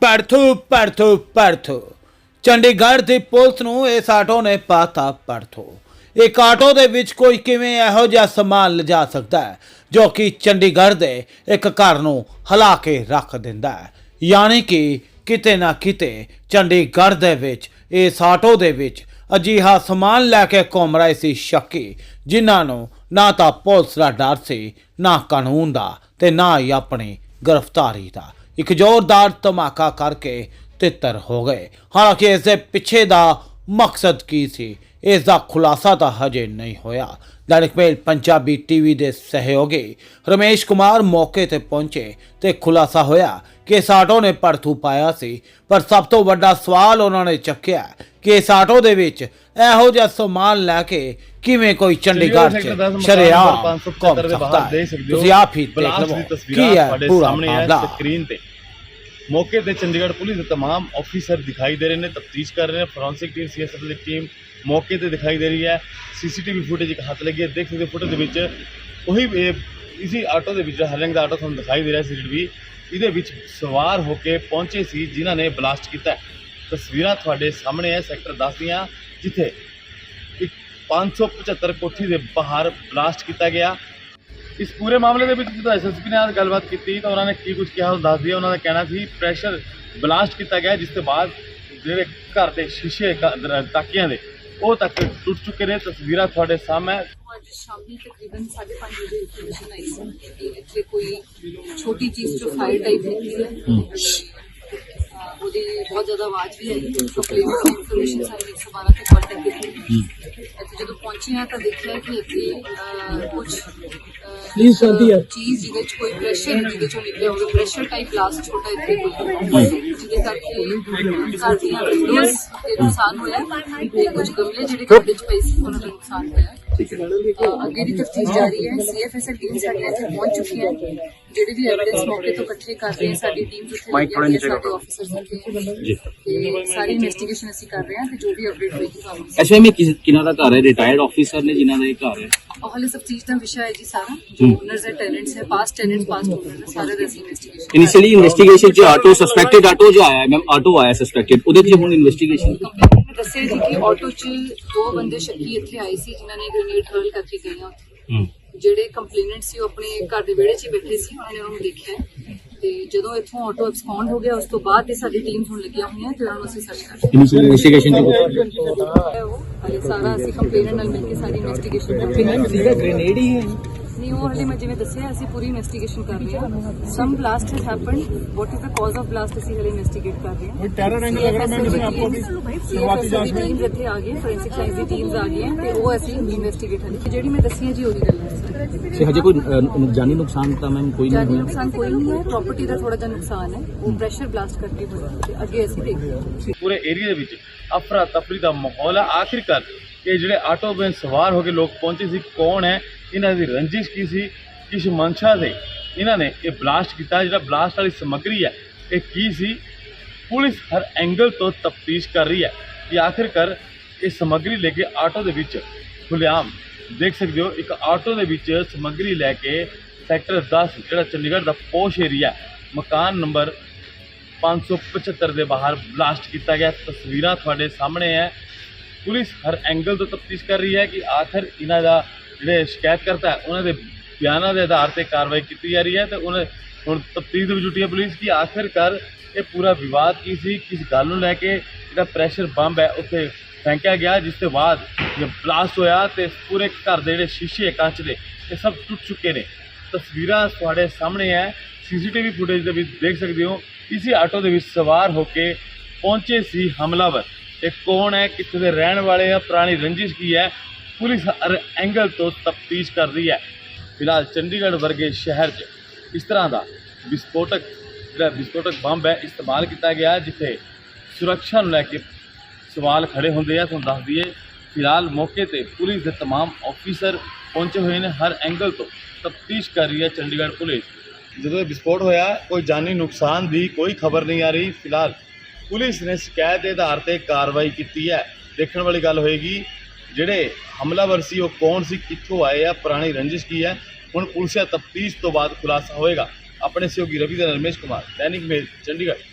ਪਰਥੂ ਪਰਥੂ ਪਰਥੂ ਚੰਡੀਗੜ੍ਹ ਦੀ police ਨੂੰ ਇਸ auto ਨੇ ਪਾਤਾ ਪਰਥੂ ਇੱਕ ਆਟੋ ਦੇ ਵਿੱਚ ਕੋਈ ਕਿਵੇਂ ਇਹੋ ਜਿਹਾ ਸਮਾਨ ਲਿਜਾ ਸਕਦਾ ਹੈ, ਜੋ ਕਿ ਚੰਡੀਗੜ੍ਹ ਦੇ ਇੱਕ ਘਰ ਨੂੰ ਹਿਲਾ ਕੇ ਰੱਖ ਦਿੰਦਾ ਹੈ। ਯਾਨੀ ਕਿ ਕਿਤੇ ਨਾ ਕਿਤੇ ਚੰਡੀਗੜ੍ਹ ਦੇ ਵਿੱਚ, ਇਸ ਆਟੋ ਦੇ ਵਿੱਚ ਅਜਿਹਾ ਸਮਾਨ ਲੈ ਕੇ ਘੁੰਮ ਰਹੇ ਸੀ ਸ਼ੱਕੀ, ਜਿਨ੍ਹਾਂ ਨੂੰ ਨਾ ਤਾਂ ਪੁਲਿਸ ਦਾ ਡਰ ਸੀ, ਨਾ ਕਾਨੂੰਨ ਦਾ ਤੇ ਨਾ ਹੀ ਆਪਣੀ ਗ੍ਰਿਫਤਾਰੀ ਦਾ। ਇੱਕ ਜ਼ੋਰਦਾਰ ਧਮਾਕਾ ਕਰਕੇ ਤਿੱਤਰ ਹੋ ਗਏ। ਹਾਲਾਂਕਿ ਇਸ ਦੇ ਪਿੱਛੇ ਦਾ ਮਕਸਦ ਕੀ ਸੀ? ਇਸ ਦਾ ਖੁਲਾਸਾ ਤਾਂ ਹਜੇ ਨਹੀਂ ਹੋਇਆ। ਦੈਨਿਕ ਮੇਲ ਪੰਜਾਬੀ ਟੀਵੀ ਦੇ ਸਹਿਯੋਗੀ ਰਮੇਸ਼ ਕੁਮਾਰ ਮੌਕੇ ਤੇ ਪਹੁੰਚੇ ਤੇ ਖੁਲਾਸਾ ਹੋਇਆ ਕਿ ਇਸ ਆਟੋ ਨੇ ਪਰਥੂ ਪਾਇਆ ਸੀ। ਪਰ ਸਭ ਤੋਂ ਵੱਡਾ ਸਵਾਲ ਉਹਨਾਂ ਨੇ ਚੱਕਿਆ ਕਿ ਇਸ ਆਟੋ ਦੇ ਵਿੱਚ ਇਹੋ ਜਿਹਾ ਸਮਾਨ ਲੈ ਕੇ ਕਿਵੇਂ ਕੋਈ ਚੰਡੀਗੜ੍ਹ ਚ ਸ਼ਰੇਆਮ ਘੁੰਮ ਸਕਦਾ ਤੁਸੀਂ ਆਪ ਹੀ ਦੇਖ ਲਵੋ ਕੀ ਹੈ ਪੂਰਾ ਮਾਮਲਾ। ਸਕਰੀਨ ਤੇ। ਮੌਕੇ ਤੇ ਚੰਡੀਗੜ੍ਹ ਪੁਲਿਸ ਦੇ तमाम ਆਫੀਸਰ ਦਿਖਾਈ ਦੇ ਰਹੇ ਨੇ ਤਫਤੀਸ਼ ਕਰ ਰਹੇ ਨੇ ਫੋਰੈਂਸਿਕ ਟੀਮ ਸੀਐਸਐਫ ਦੀ ਟੀਮ ਮੌਕੇ ਤੇ ਦਿਖਾਈ ਦੇ ਰਹੀ ਹੈ ਸੀਸੀਟੀਵੀ ਫੁਟੇਜ ਇੱਕ ਹੱਥ ਲੱਗੀ ਹੈ ਦੇਖ ਸਕਦੇ ਫੁਟੇਜ ਦੇ ਵਿੱਚ ਉਹੀ ਇਹ ਇਸੀ ਆਟੋ ਦੇ ਵਿੱਚ ਜਿਹੜਾ ਹਰਿਆਣਾ ਦਾ ਆਟੋ ਤੁਹਾਨੂੰ ਦਿਖਾਈ ਦੇ ਰਿਹਾ ਸੀਸੀਟੀਵੀ ਇਹਦੇ ਵਿੱਚ ਸਵਾਰ ਹੋ ਕੇ ਪਹੁੰਚੇ ਸੀ ਜਿਨ੍ਹਾਂ ਨੇ ਬਲਾਸਟ ਕੀਤਾ ਹੈ। ਤਸਵੀਰਾਂ ਤੁਹਾਡੇ ਸਾਹਮਣੇ ਹੈ ਸੈਕਟਰ 10 ਦੀਆਂ ਜਿੱਥੇ ਇੱਕ 575 ਕੋਠੀ ਦੇ ਬਾਹਰ ਬਲਾਸਟ ਕੀਤਾ ਗਿਆ ਇਸ ਪੂਰੇ ਮਾਮਲੇ ਦੇ ਵਿੱਚ ਜਦੋਂ ਐਸਐਸਪੀ ਨੇ ਨਾਲ ਗੱਲਬਾਤ ਕੀਤੀ ਤਾਂ ਉਹਨਾਂ ਨੇ ਕੀ ਕੁਝ ਕਿਹਾ ਉਹ ਦੱਸ ਦਿਆ ਉਹਨਾਂ ਦਾ ਕਹਿਣਾ ਸੀ ਪ੍ਰੈਸ਼ਰ ਬਲਾਸਟ ਕੀਤਾ ਗਿਆ ਜਿਸ ਤੋਂ ਬਾਅਦ ਜਿਹੜੇ ਘਰ ਦੇ ਸ਼ੀਸ਼ੇ ਤਾਕੀਆਂ ਦੇ ਉਹ ਤੱਕ ਟੁੱਟ ਚੁੱਕੇ ਨੇ। ਤਸਵੀਰਾਂ ਤੁਹਾਡੇ ਸਾਹਮਣੇ। ਹੈ। ਅੱਜ ਸ਼ਾਮੀ ਤਕਰੀਬਨ 5:30 ਵਜੇ ਇਨਫੋਰਮੇਸ਼ਨ ਆਈ ਸੀ। ਕਿ ਇੱਥੇ ਕੋਈ ਛੋਟੀ ਚੀਜ਼ ਜੋ ਫਾਇਰ ਟਾਈਪ ਨਿਕਲੀ ਹੈ। ਉਹਦੀ ਬਹੁਤ ਜ਼ਿਆਦਾ ਆਵਾਜ਼ ਵੀ ਆਈ ਕੰਪਲੇਂਟ ਇਨਫੋਰਮੇਸ਼ਨ ਸਾਨੂੰ 112 ਤੇ ਕੰਟੈਕਟ ਕੀਤੀ। ਇੱਥੇ ਜਦੋਂ ਪਹੁੰਚੇ ਹਾਂ ਤਾਂ ਦੇਖਿਆ ਕਿ ਇੱਥੇ ਕੁਝ ਪਲੀਜ਼ ਸ਼ਾਂਤੀ ਹੈ ਚੀਜ਼ ਜਿਹਦੇ ਚ ਕੋਈ ਪ੍ਰੈਸ਼ਰ ਜਿਹਦੇ ਚੋਂ ਨਿਕਲਿਆ ਹੋਵੇ। ਪ੍ਰੈਸ਼ਰ ਟਾਈਪ ਬਲਾਸਟ ਛੋਟਾ ਇੱਥੇ ਜਿਹਦੇ ਕਰਕੇ ਦੀਆਂ ਵਿੰਡੋਜ਼ ਤੇ ਨੁਕਸਾਨ ਹੋਇਆ। ਤੇ ਕੁਝ ਗਮਲੇ ਜਿਹੜੇ ਘਰ ਵਿੱਚ ਪਏ ਸੀ ਉਹਨਾਂ ਦਾ ਨੁਕਸਾਨ ਹੋਇਆ। ਅਹ ਅੱਗੇ ਦੀ ਤਫਤੀਸ਼ ਜਾਰੀ ਹੈ। ਸੀਐਫਐਸਐਲ ਟੀਮ ਸਾਡੇ ਇੱਥੇ ਪਹੁੰਚ ਚੁੱਕੀ ਹੈ। ਜਿਹੜੇ ਵੀ ਐਵੀਡੈਂਸ ਮੌਕੇ ਤੋਂ ਇਕੱਠੇ ਕਰ ਰਹੇ ਹਾਂ ਸਾਡੀ ਟੀਮ ਜਿੱਥੇ ਲੱਗੀ ਹੈ ਸਾਡੇ ਆਫੀਸਰਸ ਇੱਥੇ ਤੇ ਸਾਰੀ ਇਨਵੈਸਟੀਗੇਸ਼ਨ ਅਸੀਂ ਕਰ ਰਹੇ ਹਾਂ ਤੇ ਜੋ ਵੀ ਅਪਡੇਟ ਹੋਏਗੀ ਤੁਹਾਨੂੰ ਕਿਸ ਕਿਨਾਂ ਦਾ ਘਰ ਹੈ? ਰਿਟਾਇਰਡ ਆਫੀਸਰ ਨੇ ਜਿਨ੍ਹਾਂ ਦਾ ਇਹ ਘਰ ਹੈ? ਹਾਲੇ ਤਫਤੀਸ਼ ਦਾ ਵਿਸ਼ਾ ਹੈ ਜੀ ਸਾਰਾ ਜੋ ਓਨਰਸ ਹੈ ਟੈਨੈਂਟਸ ਹੈ ਪਾਸਟ ਟੈਨੈਂਟਸ ਪਾਸਟ ਓਨਰ ਸਾਰਾ ਦਾ ਇਨਵੈਸਟੀਗੇਸ਼ਨ ਇਨੀਸ਼ੀਅਲੀ ਇਨਵੈਸਟੀਗੇਸ਼ਨ ਚ ਆਟੋ ਸਸਪੈਕਟਡ ਆਟੋ ਜੋ ਆਇਆ ਮੈਮ ਆਟੋ ਆਇਆ ਸਸਪੈਕਟਡ ਉਹਦੇ ਤੇ ਹੁਣ ਇਨਵੈਸਟੀਗੇਸ਼ਨ ਨੇ ਦੱਸਿਆ ਜੀ ਕਿ ਆਟੋ 'ਚ ਦੋ ਬੰਦੇ ਸ਼ੱਕੀ ਇੱਥੇ ਆਏ ਸੀ ਜਿਨ੍ਹਾਂ ਨੇ ਗ੍ਰੇਨੇਡ ਹਰਲ ਕਰਕੇ ਗਏ ਆ ਜਿਹੜੇ ਕੰਪਲੇਨੈਂਟ ਸੀ ਉਹ ਆਪਣੇ ਘਰ ਦੇ ਵਿਹੜੇ 'ਚ ਹੀ ਬੈਠੇ ਸੀ ਉਹਨਾਂ ਨੇ ਉਹਨੂੰ ਦੇਖਿਆ ਹੈ। ਤੇ ਜਦੋਂ ਇੱਥੋਂ ਆਟੋ ਐਕਸਪਾਉਂਡ ਹੋ ਗਿਆ ਉਸ ਤੋਂ ਬਾਅਦ ਤੇ ਸਾਡੀ ਟੀਮ ਹੁਣ ਲੱਗੀਆਂ ਹੋਈਆਂ ਤੇ ਉਹਨਾਂ ਨੂੰ ਅਸੀਂ ਸਰਚ ਕਰ ਰਹੇ ਇਨੀਸ਼ੀਅਲ ਇਨਵੈਸਟੀਗੇਸ਼ਨ ਚ ਹਾਂ ਸਾਰਾ ਅਸੀਂ ਕੰਪਲੇਨੈਂਟ ਨਾਲ ਮਿਲ ਕੇ ਸਾਰੀ ਇਨਵੈਸਟੀਗੇਸ਼ਨ ਹਾਂ। ਸੀਗਾ ਗ੍ਰੇਨੇਡ ਹੀ ਹੈ ਨਹੀਂ ਉਹ ਹਲੇ ਮੈਂ ਜਿਵੇਂ ਦੱਸਿਆ ਅਸੀਂ ਪੂਰੀ ਇਨਵੈਸਟੀਗੇਸ਼ਨ ਕਰ ਰਹੇ ਹਾਂ। Some blast has happened what is the cause of blast ਅਸੀਂ ਹਲੇ ਇਨਵੈਸਟੀਗੇਟ ਕਰ ਰਹੇ ਹਾਂ। ਟੈਰਰ ਐਂਗਲ ਲੱਗ ਰਿਹਾ ਮੈਂ ਜਿਵੇਂ ਆਪਕੋ ਵੀ। ਸ਼ੁਰੂਆਤੀ ਜਾਂਚ ਟੀਮ ਇੱਥੇ ਆ ਗਈ ਫੋਰੈਂਸਿਕ ਸਾਇੰਸ ਦੀ ਟੀਮਸ ਆ ਗਈਆਂ ਤੇ ਉਹ ਅਸੀਂ ਇਨਵੈਸਟੀਗੇਟ ਹਲੇ। ਜਿਹੜੀ ਮੈਂ ਦੱਸੀ ਹੈ ਜੀ ਉਹਦੀ ਗੱਲ ਹੈ। ਤੇ ਹਜੇ ਕੋਈ ਜਾਨੀ ਨੁਕਸਾਨ ਤਾਂ ਮੈਮ ਕੋਈ ਨਹੀਂ ਹੋਇਆ? ਨੁਕਸਾਨ ਕੋਈ ਨਹੀਂ ਹੈ ਪ੍ਰਾਪਰਟੀ ਦਾ ਥੋੜਾ ਜਿਹਾ ਨੁਕਸਾਨ ਹੈ। ਉਹ ਪ੍ਰੈਸ਼ਰ ਬਲਾਸਟ ਕਰਕੇ ਹੋਇਆ ਤੇ ਅੱਗੇ ਅਸੀਂ ਦੇਖਦੇ ਹਾਂ। ਪੂਰੇ ਏਰੀਆ ਦੇ ਵਿੱਚ ਅਫਰਾ ਤਫਰੀ ਦਾ ਮਾਹੌਲ ਹੈ। ਆਖਿਰਕਾਰ ਇਹ ਜਿਹੜੇ ਆਟੋ ਵਿੱਚ ਸਵਾਰ ਹੋ ਕੇ ਲੋਕ ਪਹੁੰਚੇ ਸੀ ਕੌਣ ਹੈ? ਇਹਨਾਂ ਦੀ ਰੰਜਿਸ਼ ਕੀ ਸੀ? ਕਿਸ ਮਨਸ਼ਾ ਦੇ? ਇਹਨਾਂ ਨੇ ਇਹ ਬਲਾਸਟ ਕੀਤਾ, ਜਿਹੜਾ ਬਲਾਸਟ ਵਾਲੀ ਸਮੱਗਰੀ ਹੈ, ਇਹ ਕੀ ਸੀ? ਪੁਲਿਸ ਹਰ ਐਂਗਲ ਤੋਂ ਤਫਤੀਸ਼ ਕਰ ਰਹੀ ਹੈ ਕਿ ਆਖਿਰਕਾਰ ਇਹ ਸਮੱਗਰੀ ਲੈ ਕੇ ਆਟੋ ਦੇ ਵਿੱਚ ਖੁੱਲ੍ਹੇਆਮ ਦੇਖ ਸਕਦੇ ਹੋ, ਇੱਕ ਆਟੋ ਦੇ ਵਿੱਚ ਸਮੱਗਰੀ ਲੈ ਕੇ ਸੈਕਟਰ 10 ਜਿਹੜਾ ਚੰਡੀਗੜ੍ਹ ਦਾ ਪੋਸ਼ ਏਰੀਆ ਮਕਾਨ ਨੰਬਰ 575 ਦੇ ਬਾਹਰ ਬਲਾਸਟ ਕੀਤਾ ਗਿਆ। ਤਸਵੀਰਾਂ ਤੁਹਾਡੇ ਸਾਹਮਣੇ ਹੈ। ਪੁਲਿਸ ਹਰ ਐਂਗਲ ਤੋਂ ਤਫਤੀਸ਼ ਕਰ ਰਹੀ ਹੈ ਕਿ ਆਖਰ ਇਹਨਾਂ ਦਾ ਜਿਹੜੇ ਸ਼ਿਕਾਇਤ ਕਰਤਾ ਉਹਨਾਂ ਦੇ ਬਿਆਨਾਂ ਦੇ ਆਧਾਰ ਤੇ ਕਾਰਵਾਈ ਕੀਤੀ ਜਾ ਰਹੀ ਹੈ ਤੇ ਉਹਨਾਂ ਹੁਣ ਤਫਤੀਸ਼ ਦੇ ਵਿੱਚ ਜੁਟੀ ਹੈ ਪੁਲਿਸ ਕਿ ਆਖਿਰਕਾਰ ਇਹ ਪੂਰਾ ਵਿਵਾਦ ਕੀ ਸੀ? ਕਿਸ ਗੱਲ ਨੂੰ ਲੈ ਕੇ ਜਿਹੜਾ ਪ੍ਰੈਸ਼ਰ ਬੰਬ ਹੈ, ਉੱਥੇ ਫੈਂਕਿਆ ਗਿਆ, ਜਿਸ ਤੋਂ ਬਾਅਦ ਇਹ ਬਲਾਸਟ ਹੋਇਆ ਤੇ ਪੂਰੇ ਘਰ ਦੇ ਜਿਹੜੇ ਸ਼ੀਸ਼ੇ ਕੱਚ ਦੇ, ਇਹ ਸਭ ਟੁੱਟ ਚੁੱਕੇ ਨੇ। ਤਸਵੀਰਾਂ ਤੁਹਾਡੇ ਸਾਹਮਣੇ ਹੈ। ਸੀਸੀਟੀਵੀ ਫੁਟੇਜ ਦੇ ਵਿੱਚ ਦੇਖ ਸਕਦੇ ਹੋ। ਇਸੇ ਆਟੋ ਦੇ ਵਿੱਚ ਸਵਾਰ ਹੋ ਕੇ ਪਹੁੰਚੇ ਸੀ ਹਮਲਾਵਰ। ਇਹ ਕੌਣ ਹੈ? ਕਿੱਥੇ ਦੇ ਰਹਿਣ ਵਾਲੇ ਆ? ਪੁਰਾਣੀ ਰੰਜਿਸ਼ ਕੀ ਹੈ? ਪੁਲਿਸ ਹਰ ਐਂਗਲ ਤੋਂ ਤਫਤੀਸ਼ ਕਰ ਰਹੀ ਹੈ ਫਿਲਹਾਲ ਚੰਡੀਗੜ੍ਹ ਵਰਗੇ ਸ਼ਹਿਰ 'ਚ ਇਸ ਤਰ੍ਹਾਂ ਦਾ ਵਿਸਫੋਟਕ ਜਿਹੜਾ ਵਿਸਫੋਟਕ ਬੰਬ ਹੈ ਇਸਤੇਮਾਲ ਕੀਤਾ ਗਿਆ ਜਿੱਥੇ ਸੁਰੱਖਿਆ ਨੂੰ ਲੈ ਕੇ ਸਵਾਲ ਖੜੇ ਹੁੰਦੇ ਆ ਤੁਹਾਨੂੰ ਦੱਸ ਦਈਏ ਫਿਲਹਾਲ ਮੌਕੇ ਤੇ ਪੁਲਿਸ ਦੇ तमाम ਆਫੀਸਰ ਪਹੁੰਚੇ ਹੋਏ ਨੇ ਹਰ ਐਂਗਲ ਤੋਂ ਤਫਤੀਸ਼ ਕਰ ਰਹੀ ਹੈ ਚੰਡੀਗੜ੍ਹ ਪੁਲਿਸ ਜਦੋਂ ਇਹ ਵਿਸਫੋਟ ਹੋਇਆ ਕੋਈ ਜਾਨੀ ਨੁਕਸਾਨ ਦੀ ਕੋਈ ਖਬਰ ਨਹੀਂ ਆ ਰਹੀ ਫਿਲਹਾਲ ਪੁਲਿਸ ਨੇ ਸ਼ਿਕਾਇਤ ਦੇ ਆਧਾਰ ਤੇ ਕਾਰਵਾਈ ਕੀਤੀ ਹੈ ਦੇਖਣ ਵਾਲੀ ਗੱਲ ਹੋਏਗੀ ਜਿਹੜੇ ਹਮਲਾਵਰ ਸੀ, ਉਹ ਕੌਣ ਸੀ, ਕਿੱਥੋਂ ਆਏ ਆ, ਪੁਰਾਣੀ ਰੰਜਿਸ਼ ਕੀ ਹੈ? ਹੁਣ ਪੁਲਿਸ ਤਫਤੀਸ਼ ਤੋਂ ਬਾਅਦ ਖੁਲਾਸਾ ਹੋਏਗਾ। ਆਪਣੇ ਸਹਿਯੋਗੀ ਰਵੀ ਦਾ ਰਮੇਸ਼ ਕੁਮਾਰ, ਦੈਨਿਕ ਮੇਲ, ਚੰਡੀਗੜ੍ਹ।